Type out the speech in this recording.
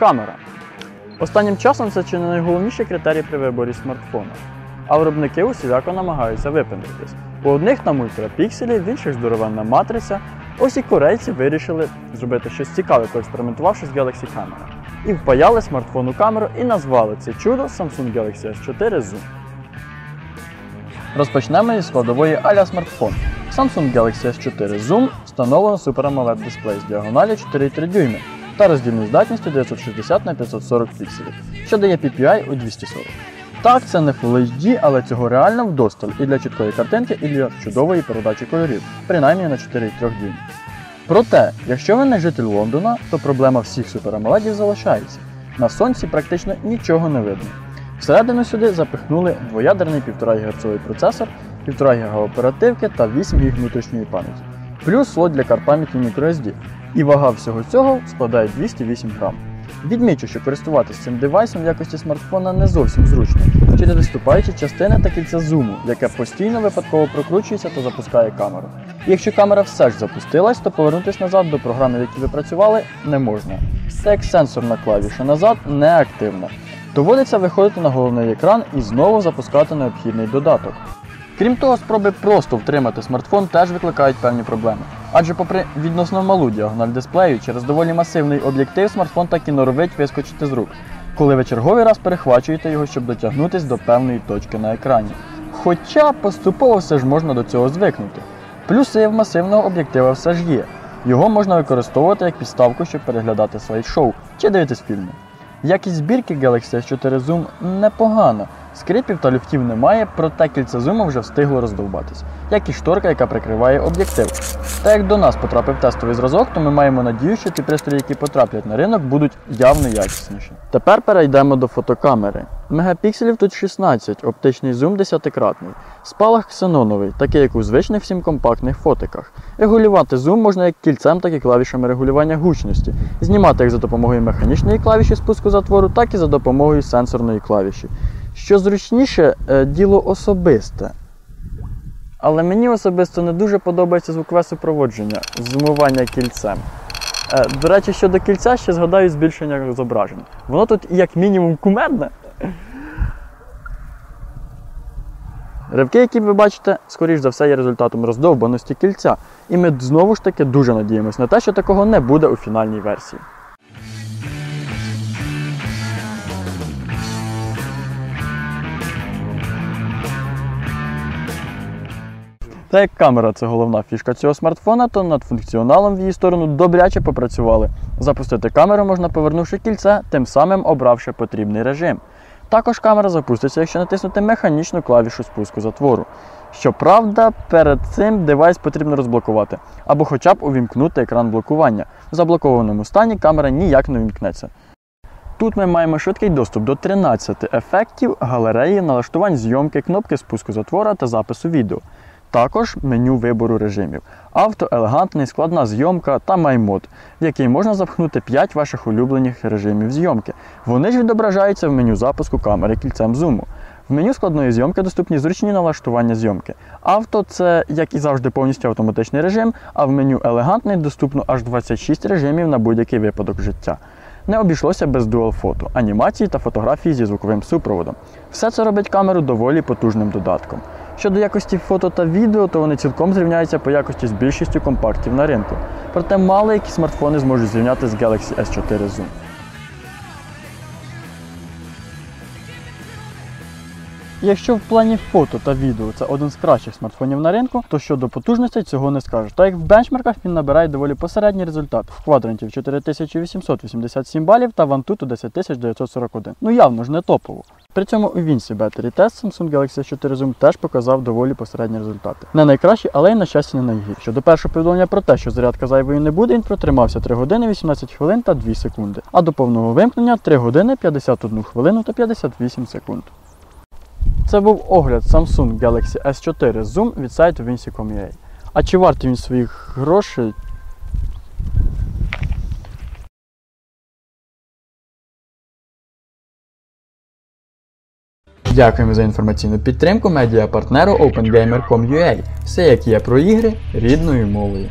камера. Останнім часом це чи не найголовніший критерій при виборі смартфона. А виробники усіляко намагаються випендритись. У одних там ультрапікселі, в інших здоровенна матриця. Ось і корейці вирішили зробити щось цікаве, поекспериментувавши з Galaxy Camera. І впаяли смартфон у камеру і назвали це чудо Samsung Galaxy S4 Zoom. Розпочнемо із складової аля смартфон. Samsung Galaxy S4 Zoom встановлено Super AMOLED дисплей з діагоналі 4,3 дюйми та роздільною здатністю 960 на 540 пікселів, що дає PPI у 240. Так, це не Full HD, але цього реально вдосталь і для чіткої картинки, і для чудової передачі кольорів, принаймні на 4,3 дюйм. Проте, якщо ви не житель Лондона, то проблема всіх AMOLED залишається. На сонці практично нічого не видно. Всередину сюди запихнули двоядерний 1,5 ГГц процесор, 1,5 ГБ оперативки та 8 ГБ внутрішньої пам'яті, плюс слот для карт пам'яті microSD. І вага всього цього складає 208 грам. Відмічу, що користуватися цим девайсом в якості смартфона не зовсім зручно через виступаючі частини та кільця зуму, яке постійно випадково прокручується та запускає камеру. Якщо камера все ж запустилась, то повернутися назад до програми, в якій ви працювали, не можна. Це як сенсорна клавіша назад не активна. Доводиться виходити на головний екран і знову запускати необхідний додаток. Крім того, спроби просто втримати смартфон теж викликають певні проблеми. Адже, попри відносно малу діагональ дисплею, через доволі масивний об'єктив смартфон так і норовить вискочити з рук, коли ви черговий раз перехвачуєте його, щоб дотягнутися до певної точки на екрані. Хоча поступово все ж можна до цього звикнути. Плюси в масивного об'єктива все ж є. Його можна використовувати як підставку, щоб переглядати слайд-шоу чи дивитись фільми. Якість збірки Galaxy S4 Zoom непогана. Скрипів та люфтів немає, проте кільце зуму вже встигло роздовбатись, як і шторка, яка прикриває об'єктив. Та як до нас потрапив тестовий зразок, то ми маємо надію, що ті пристрої, які потраплять на ринок, будуть явно якісніші. Тепер перейдемо до фотокамери. Мегапікселів тут 16, оптичний зум 10-кратний. Спалах ксеноновий, такий як у звичних всім компактних фотиках. Регулювати зум можна як кільцем, так і клавішами регулювання гучності. Знімати як за допомогою механічної клавіші спуску затвору, так і за допомогою сенсорної клавіші. Що зручніше, е, діло особисте. Але мені особисто не дуже подобається звукове супроводження, зумування кільцем. Е, До речі, щодо кільця, ще згадаю збільшення зображень. Воно тут як мінімум кумедне. Ривки, які ви бачите, скоріш за все, є результатом роздовбаності кільця. І ми знову ж таки дуже надіємося на те, що такого не буде у фінальній версії. Та як камера це головна фішка цього смартфона, то над функціоналом в її сторону добряче попрацювали. Запустити камеру можна повернувши кільце, тим самим обравши потрібний режим. Також камера запуститься, якщо натиснути механічну клавішу спуску затвору. Щоправда, перед цим девайс потрібно розблокувати або хоча б увімкнути екран блокування. В заблокованому стані камера ніяк не увімкнеться. Тут ми маємо швидкий доступ до 13 ефектів, галереї, налаштувань зйомки, кнопки спуску затвора та запису відео. Також меню вибору режимів: авто, елегантний, складна зйомка та маймод, в який можна запхнути 5 ваших улюблених режимів зйомки. Вони ж відображаються в меню запуску камери кільцем зуму. В меню складної зйомки доступні зручні налаштування зйомки. Авто це, як і завжди, повністю автоматичний режим, а в меню елегантний доступно аж 26 режимів на будь-який випадок життя. Не обійшлося без дуал фото, анімації та фотографії зі звуковим супроводом. Все це робить камеру доволі потужним додатком. Щодо якості фото та відео, то вони цілком зрівняються по якості з більшістю компактів на ринку. Проте мало які смартфони зможуть зрівняти з Galaxy S4 Zoom. Якщо в плані фото та відео це один з кращих смартфонів на ринку, то щодо потужностей цього не скажеш. Так як в бенчмарках він набирає доволі посередній результат в квадрантів 4887 балів та в Antutu 10941. Ну явно ж не топово. При цьому у Вінсі Battery Test Samsung Galaxy 4 Zoom теж показав доволі посередні результати. Не найкращі, але й на щастя не найгірші. До першого повідомлення про те, що зарядка зайвою не буде, він протримався 3 години 18 хвилин та 2 секунди. А до повного вимкнення 3 години 51 хвилину та 58 секунд. Це був огляд Samsung Galaxy S4 Zoom від сайту Vinci.com.ua. А чи вартий він своїх грошей? Дякуємо за інформаційну підтримку медіапартнеру OpenGamer.com.ua. Все як є про ігри рідною мовою.